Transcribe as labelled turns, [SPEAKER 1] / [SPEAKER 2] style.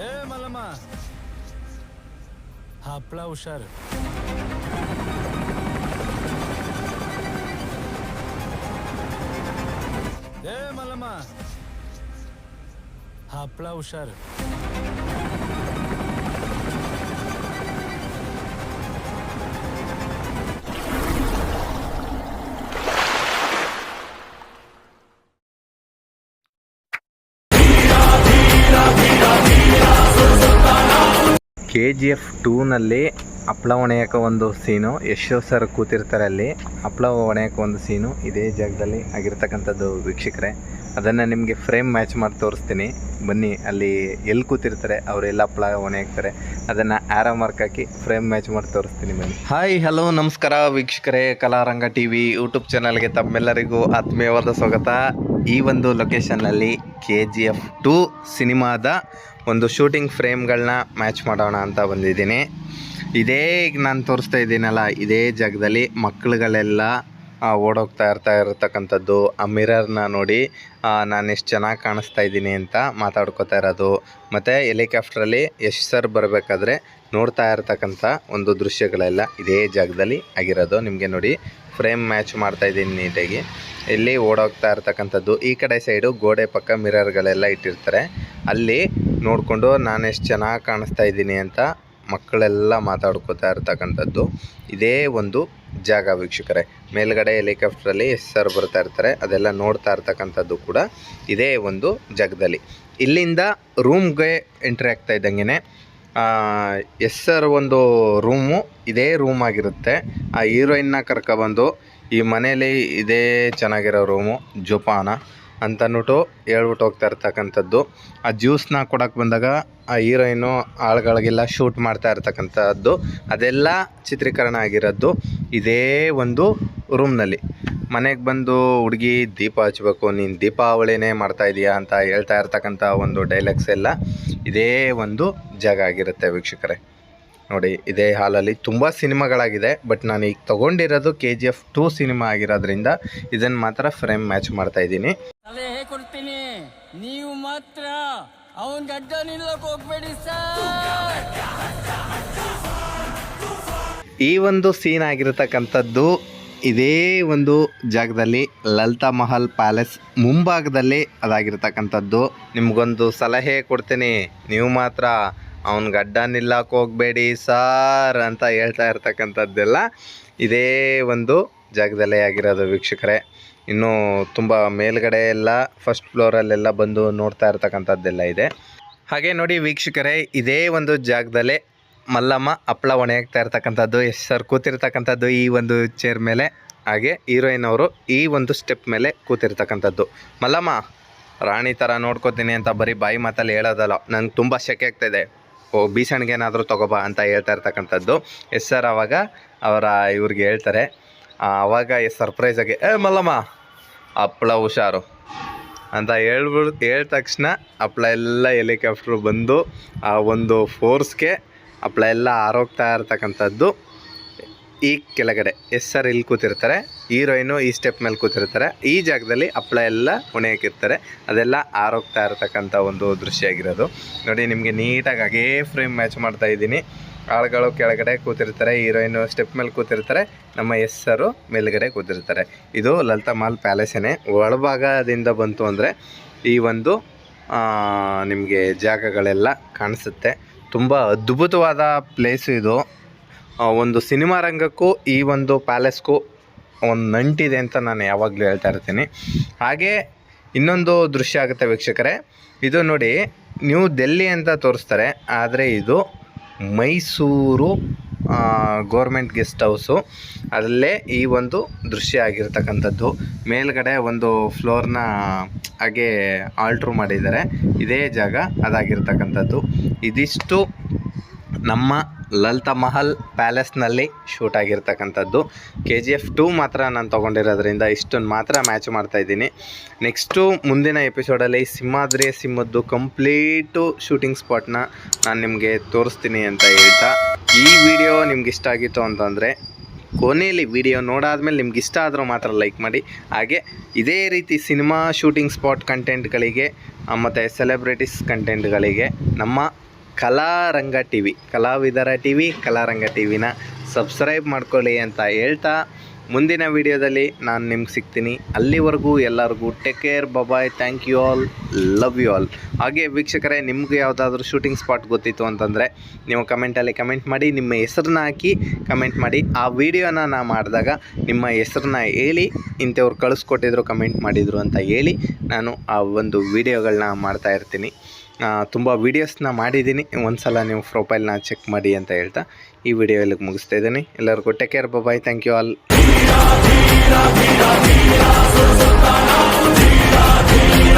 [SPEAKER 1] ಏ ಮಲ್ಲಮ್ಮ ಹಪ್ಳ ಹುಷಾರು ಏ ಮಲ್ಲಮ್ಮ ಹಪ್ಳ ಹುಷಾರು
[SPEAKER 2] ಕೆ ಜಿ ಎಫ್ ಟೂನಲ್ಲಿ ಹಪ್ಳ ಹೊಣೆಯೋಕೆ ಒಂದು ಸೀನು, ಯಶೋ ಸರ್ ಕೂತಿರ್ತಾರೆ ಅಲ್ಲಿ. ಹಪ್ಳ ಹೊಣೆಯೋಕೆ ಒಂದು ಸೀನು, ಇದೇ ಜಾಗದಲ್ಲಿ ಆಗಿರ್ತಕ್ಕಂಥದ್ದು ವೀಕ್ಷಕರೇ. ಅದನ್ನು ನಿಮಗೆ ಫ್ರೇಮ್ ಮ್ಯಾಚ್ ಮಾಡಿ ತೋರಿಸ್ತೀನಿ. ಬನ್ನಿ, ಅಲ್ಲಿ ಎಲ್ಲಿ ಕೂತಿರ್ತಾರೆ ಅವರೆಲ್ಲ ಹಪ್ಳ ಹೊಣೆಯಾಕ್ತಾರೆ ಅದನ್ನು ಆರೋ ಮಾರ್ಕ್ ಹಾಕಿ ಫ್ರೇಮ್ ಮ್ಯಾಚ್ ಮಾಡಿ ತೋರಿಸ್ತೀನಿ ಬನ್ನಿ. ಹಾಯ್ ಹಲೋ ನಮಸ್ಕಾರ ವೀಕ್ಷಕರೇ, ಕಲಾರಂಗ ಟಿ ವಿ ಯೂಟ್ಯೂಬ್ ಚಾನಲ್ಗೆ ತಮ್ಮೆಲ್ಲರಿಗೂ ಆತ್ಮೀಯವಾದ ಸ್ವಾಗತ. ಈ ಒಂದು ಲೊಕೇಶನ್ನಲ್ಲಿ ಕೆ ಜಿ ಎಫ್ ಟು ಸಿನಿಮಾದ ಒಂದು ಶೂಟಿಂಗ್ ಫ್ರೇಮ್ಗಳನ್ನ ಮ್ಯಾಚ್ ಮಾಡೋಣ ಅಂತ ಬಂದಿದ್ದೀನಿ. ಇದೇ ಈಗ ನಾನು ತೋರಿಸ್ತಾ ಇದ್ದೀನಲ್ಲ, ಇದೇ ಜಾಗದಲ್ಲಿ ಮಕ್ಕಳುಗಳೆಲ್ಲ ಓಡೋಗ್ತಾ ಇರ್ತಾ ಇರತಕ್ಕಂಥದ್ದು, ಆ ಮಿರರ್ನ ನೋಡಿ ನಾನು ಎಷ್ಟು ಚೆನ್ನಾಗಿ ಕಾಣಿಸ್ತಾ ಇದ್ದೀನಿ ಅಂತ ಮಾತಾಡ್ಕೋತಾ ಇರೋದು. ಮತ್ತು ಹೆಲಿಕಾಪ್ಟ್ರಲ್ಲಿ ಎಷ್ಟು ಸರ್ ಬರಬೇಕಾದ್ರೆ ನೋಡ್ತಾ ಇರ್ತಕ್ಕಂಥ ಒಂದು ದೃಶ್ಯಗಳೆಲ್ಲ ಇದೇ ಜಾಗದಲ್ಲಿ ಆಗಿರೋದು. ನಿಮಗೆ ನೋಡಿ ಫ್ರೇಮ್ ಮ್ಯಾಚ್ ಮಾಡ್ತಾ ಇದ್ದೀನಿ ನೀಟಾಗಿ. ಇಲ್ಲಿ ಓಡೋಗ್ತಾ ಇರ್ತಕ್ಕಂಥದ್ದು, ಈ ಕಡೆ ಸೈಡು ಗೋಡೆ ಪಕ್ಕ ಮಿರರ್ಗಳೆಲ್ಲ ಇಟ್ಟಿರ್ತಾರೆ. ಅಲ್ಲಿ ನೋಡಿಕೊಂಡು ನಾನು ಎಷ್ಟು ಚೆನ್ನಾಗಿ ಕಾಣಿಸ್ತಾ ಇದ್ದೀನಿ ಅಂತ ಮಕ್ಕಳೆಲ್ಲ ಮಾತಾಡ್ಕೋತಾ ಇರ್ತಕ್ಕಂಥದ್ದು. ಇದೇ ಒಂದು ಜಾಗ ವೀಕ್ಷಕರೇ. ಮೇಲ್ಗಡೆ ಹೆಲಿಕಾಪ್ಟ್ರಲ್ಲಿ ಎಸ್ ಸರ್ ಬರ್ತಾ ಇರ್ತಾರೆ. ಅದೆಲ್ಲ ನೋಡ್ತಾ ಇರ್ತಕ್ಕಂಥದ್ದು ಕೂಡ ಇದೇ ಒಂದು ಜಾಗದಲ್ಲಿ. ಇಲ್ಲಿಂದ ರೂಮ್ಗೆ ಎಂಟ್ರಿ ಆಗ್ತಾ ಇದ್ದಂಗೆ ಎಸ್ ಸರ್ ಒಂದು ರೂಮು ಇದೇ ರೂಮ್ ಆಗಿರುತ್ತೆ. ಆ ಹೀರೋಯಿನ್ನ ಕರ್ಕೊಬಂದು ಈ ಮನೇಲಿ ಇದೇ ಚೆನ್ನಾಗಿರೋ ರೂಮು ಜೋಪಾನ. ಅಂತ ಅಂದ್ಬಿಟ್ಟು ಹೇಳ್ಬಿಟ್ಟು ಹೋಗ್ತಾ ಇರ್ತಕ್ಕಂಥದ್ದು. ಆ ಜ್ಯೂಸ್ನ ಕೊಡೋಕೆ ಬಂದಾಗ ಆ ಹೀರೋಯಿನು ಆಳುಗಳಿಗೆಲ್ಲ ಶೂಟ್ ಮಾಡ್ತಾ ಇರ್ತಕ್ಕಂಥದ್ದು. ಅದೆಲ್ಲ ಚಿತ್ರೀಕರಣ ಆಗಿರೋದು ಇದೇ ಒಂದು ರೂಮ್ನಲ್ಲಿ. ಮನೆಗೆ ಬಂದು ಹುಡುಗಿ ದೀಪ ಹಚ್ಬೇಕು, ನೀನು ದೀಪಾವಳಿನೇ ಮಾಡ್ತಾ ಇದೀಯಾ ಅಂತ ಹೇಳ್ತಾ ಇರ್ತಕ್ಕಂಥ ಒಂದು ಡೈಲಾಗ್ಸ್ ಎಲ್ಲ ಇದೇ ಒಂದು ಜಾಗ ಆಗಿರುತ್ತೆ ವೀಕ್ಷಕರೇ. ನೋಡಿ ಇದೇ ಹಾಲಲ್ಲಿ ತುಂಬ ಸಿನಿಮಾಗಳಾಗಿದೆ ಬಟ್ ನಾನು ಈಗ ತೊಗೊಂಡಿರೋದು K G F two cinema ಆಗಿರೋದ್ರಿಂದ ಇದನ್ನು ಮಾತ್ರ ಫ್ರೇಮ್ ಮ್ಯಾಚ್ ಮಾಡ್ತಾ ಇದ್ದೀನಿ.
[SPEAKER 3] ಸಲಹೆ ಕೊಡ್ತೀನಿ ನೀವು ಮಾತ್ರ ಅವನ್ ಗಡ್ಡ ನಿಲ್ಲಕ್ಕೆ ಹೋಗ್ಬೇಡಿ ಸರ್.
[SPEAKER 2] ಈ ಒಂದು ಸೀನ್ ಆಗಿರತಕ್ಕಂಥದ್ದು ಇದೇ ಒಂದು ಜಾಗದಲ್ಲಿ ಲಲಿತಾ ಮಹಲ್ ಪ್ಯಾಲೇಸ್ ಮುಂಭಾಗದಲ್ಲಿ ಅದಾಗಿರ್ತಕ್ಕಂಥದ್ದು. ನಿಮಗೊಂದು ಸಲಹೆ ಕೊಡ್ತೀನಿ ನೀವು ಮಾತ್ರ ಅವನ ಗಡ್ಡ ನಿಲ್ಲಕ್ಕೆ ಹೋಗಬೇಡಿ ಸಾರ್ ಅಂತ ಹೇಳ್ತಾ ಇರ್ತಕ್ಕಂಥದ್ದೆಲ್ಲ ಇದೇ ಒಂದು ಜಾಗದಲ್ಲೇ ಆಗಿರೋದು ವೀಕ್ಷಕರೇ. ಇನ್ನು ತುಂಬ ಮೇಲ್ಗಡೆ ಎಲ್ಲ ಫಸ್ಟ್ ಫ್ಲೋರಲ್ಲೆಲ್ಲ ಬಂದು ನೋಡ್ತಾ ಇರ್ತಕ್ಕಂಥದ್ದೆಲ್ಲ ಇದೆ. ಹಾಗೆ ನೋಡಿ ವೀಕ್ಷಕರೇ, ಇದೇ ಒಂದು ಜಾಗದಲ್ಲೇ ಮಲ್ಲಮ್ಮ ಹಪ್ಪಳ ಒಣೆಯಾಗ್ತಾ ಇರ್ತಕ್ಕಂಥದ್ದು, ಎಸ್ ಸರ್ ಕೂತಿರ್ತಕ್ಕಂಥದ್ದು ಈ ಒಂದು ಚೇರ್ ಮೇಲೆ. ಹಾಗೆ ಹೀರೋಯಿನ್ ಅವರು ಈ ಒಂದು ಸ್ಟೆಪ್ ಮೇಲೆ ಕೂತಿರ್ತಕ್ಕಂಥದ್ದು. ಮಲ್ಲಮ್ಮ, ರಾಣಿ ಥರ ನೋಡ್ಕೋತೀನಿ ಅಂತ ಬರೀ ಬಾಯಿ ಮಾತಲ್ಲಿ ಹೇಳೋದಲ್ಲ, ನಂಗೆ ತುಂಬ ಶೆಕೆ ಆಗ್ತಾಯಿದೆ ಬೀಸಣಿಗೆ ಏನಾದರೂ ತಗೋಬಾ ಅಂತ ಹೇಳ್ತಾ ಇರ್ತಕ್ಕಂಥದ್ದು. ಎಸ್ ಸರ್ ಅವಾಗ ಅವರ ಇವ್ರಿಗೆ ಹೇಳ್ತಾರೆ. ಅವಾಗ ಸರ್ಪ್ರೈಸಾಗಿ ಏ, ಮಲ್ಲಮ್ಮ ಹಪ್ಪಳ ಹುಷಾರು. ಅಂತ ಹೇಳ್ಬಿಡ್ ಹೇಳಿದ ತಕ್ಷಣ ಹಪ್ಪಳ ಎಲ್ಲ ಹೆಲಿಕಾಪ್ಟ್ರು ಬಂದು, ಆ ಒಂದು ಫೋರ್ಸ್ಗೆ ಹಪ್ಪಳ ಎಲ್ಲ ಆರೋಗ್ತಾ ಇರ್ತಕ್ಕಂಥದ್ದು. ಈ ಕೆಳಗಡೆ ಎಸ್ ಸರ್ ಇಲ್ಲಿ ಕೂತಿರ್ತಾರೆ, ಹೀರೋಯಿನು ಈ ಸ್ಟೆಪ್ ಮೇಲೆ ಕೂತಿರ್ತಾರೆ. ಈ ಜಾಗದಲ್ಲಿ ಹಪ್ಪಳ ಎಲ್ಲ ಹೊಣೆಯಾಕಿರ್ತಾರೆ. ಅದೆಲ್ಲ ಆರೋಗ್ತಾ ಇರತಕ್ಕಂಥ ಒಂದು ದೃಶ್ಯ ಆಗಿರೋದು. ನೋಡಿ, ನಿಮಗೆ ನೀಟಾಗಿ ಹಾಗೇ ಫ್ರೇಮ್ ಮ್ಯಾಚ್ ಮಾಡ್ತಾ ಇದ್ದೀನಿ. ಆಳುಗಳು ಕೆಳಗಡೆ ಕೂತಿರ್ತಾರೆ, ಹೀರೋಯಿನು ಸ್ಟೆಪ್ ಮೇಲೆ ಕೂತಿರ್ತಾರೆ, ನಮ್ಮ ಎಸ್ ಮೇಲ್ಗಡೆ ಕೂತಿರ್ತಾರೆ. ಇದು ಲಲಿತಾ ಮಾಲ್ ಪ್ಯಾಲೇಸೇನೆ. ಒಳಭಾಗದಿಂದ ಬಂತು ಅಂದರೆ ಈ ಒಂದು ನಿಮಗೆ ಜಾಗಗಳೆಲ್ಲ ಕಾಣಿಸುತ್ತೆ. ತುಂಬ ಅದ್ಭುತವಾದ ಪ್ಲೇಸು ಇದು. ಒಂದು ಸಿನಿಮಾ ರಂಗಕ್ಕೂ ಈ ಒಂದು ಪ್ಯಾಲೇಸ್ಗೂ ಒಂದು ನಂಟಿದೆ ಅಂತ ನಾನು ಯಾವಾಗಲೂ ಹೇಳ್ತಾ ಇರ್ತೀನಿ. ಹಾಗೆ ಇನ್ನೊಂದು ದೃಶ್ಯ ಆಗುತ್ತೆ ವೀಕ್ಷಕರೇ. ಇದು ನೋಡಿ ನ್ಯೂ ದೆಲ್ಲಿ ಅಂತ ತೋರಿಸ್ತಾರೆ, ಆದರೆ ಇದು ಮೈಸೂರು ಗೋರ್ಮೆಂಟ್ ಗೆಸ್ಟ್ ಹೌಸು ಅದರಲ್ಲೇ ಈ ಒಂದು ದೃಶ್ಯ ಆಗಿರ್ತಕ್ಕಂಥದ್ದು. ಮೇಲ್ಗಡೆ ಒಂದು ಫ್ಲೋರ್ನ ಹಾಗೆ ಆಲ್ಟ್ರು ಮಾಡಿದ್ದಾರೆ. ಇದೇ ಜಾಗ ಅದಾಗಿರ್ತಕ್ಕಂಥದ್ದು. ಇದಿಷ್ಟು ನಮ್ಮ ಲಲಿತಾ ಮಹಲ್ ಪ್ಯಾಲೇಸ್ನಲ್ಲಿ ಶೂಟ್ ಆಗಿರ್ತಕ್ಕಂಥದ್ದು. ಕೆ ಜಿ ಎಫ್ ಟೂ ಮಾತ್ರ ನಾನು ತೊಗೊಂಡಿರೋದ್ರಿಂದ ಇಷ್ಟನ್ನು ಮಾತ್ರ ಮ್ಯಾಚ್ ಮಾಡ್ತಾ ಇದ್ದೀನಿ. ನೆಕ್ಸ್ಟು ಮುಂದಿನ ಎಪಿಸೋಡಲ್ಲಿ ಸಿಂಹಾದ್ರಿ ಸಿಂಹದ್ದು ಕಂಪ್ಲೀಟು ಶೂಟಿಂಗ್ ಸ್ಪಾಟ್ನ ನಾನು ನಿಮಗೆ ತೋರಿಸ್ತೀನಿ ಅಂತ ಹೇಳ್ತಾ. ಈ ವಿಡಿಯೋ ನಿಮ್ಗೆ ಇಷ್ಟ ಆಗಿತ್ತು ಅಂತಂದರೆ ಕೊನೆಯಲ್ಲಿ ವಿಡಿಯೋ ನೋಡಾದ್ಮೇಲೆ ನಿಮ್ಗೆ ಇಷ್ಟ ಆದರೂ ಮಾತ್ರ ಲೈಕ್ ಮಾಡಿ. ಹಾಗೆ ಇದೇ ರೀತಿ ಸಿನಿಮಾ ಶೂಟಿಂಗ್ ಸ್ಪಾಟ್ ಕಂಟೆಂಟ್ಗಳಿಗೆ ಮತ್ತು ಸೆಲೆಬ್ರಿಟೀಸ್ ಕಂಟೆಂಟ್ಗಳಿಗೆ ನಮ್ಮ ಕಲಾರಂಗ ಟಿ ವಿ ಕಲಾವಿದರ ಟಿ ವಿ ಕಲಾರಂಗ ಟಿ ವಿನ ಸಬ್ಸ್ಕ್ರೈಬ್ ಮಾಡ್ಕೊಳ್ಳಿ ಅಂತ ಹೇಳ್ತಾ ಮುಂದಿನ ವಿಡಿಯೋದಲ್ಲಿ ನಾನು ನಿಮ್ಗೆ ಸಿಗ್ತೀನಿ. ಅಲ್ಲಿವರೆಗೂ ಎಲ್ಲರಿಗೂ take care bye bye thank you all love you all ಹಾಗೆ ವೀಕ್ಷಕರೇ, ನಿಮ್ಗೆ ಯಾವುದಾದ್ರೂ ಶೂಟಿಂಗ್ ಸ್ಪಾಟ್ ಗೊತ್ತಿತ್ತು ಅಂತಂದರೆ ನೀವು ಕಮೆಂಟಲ್ಲಿ ಕಮೆಂಟ್ ಮಾಡಿ, ನಿಮ್ಮ ಹೆಸರನ್ನ ಹಾಕಿ ಕಮೆಂಟ್ ಮಾಡಿ. ಆ ವಿಡಿಯೋನ ನಾ ಮಾಡಿದಾಗ ನಿಮ್ಮ ಹೆಸರನ್ನ ಹೇಳಿ, ಇಂಥವ್ರು ಕಳಿಸ್ಕೊಟ್ಟಿದ್ರು ಕಮೆಂಟ್ ಮಾಡಿದರು ಅಂತ ಹೇಳಿ ನಾನು ಆ ಒಂದು ವಿಡಿಯೋಗಳನ್ನ ಮಾಡ್ತಾ ಇರ್ತೀನಿ. ತುಂಬ ವೀಡಿಯೋಸ್ನ ಮಾಡಿದ್ದೀನಿ. ಒಂದು ಸಲ ನೀವು ಪ್ರೊಫೈಲ್ನ ಚೆಕ್ ಮಾಡಿ ಅಂತ ಹೇಳ್ತಾ ಈ ವಿಡಿಯೋ ಇಲ್ಲಿಗೆ ಮುಗಿಸ್ತಾ ಇದ್ದೀನಿ. ಎಲ್ಲರಿಗೂ take care bye thank you all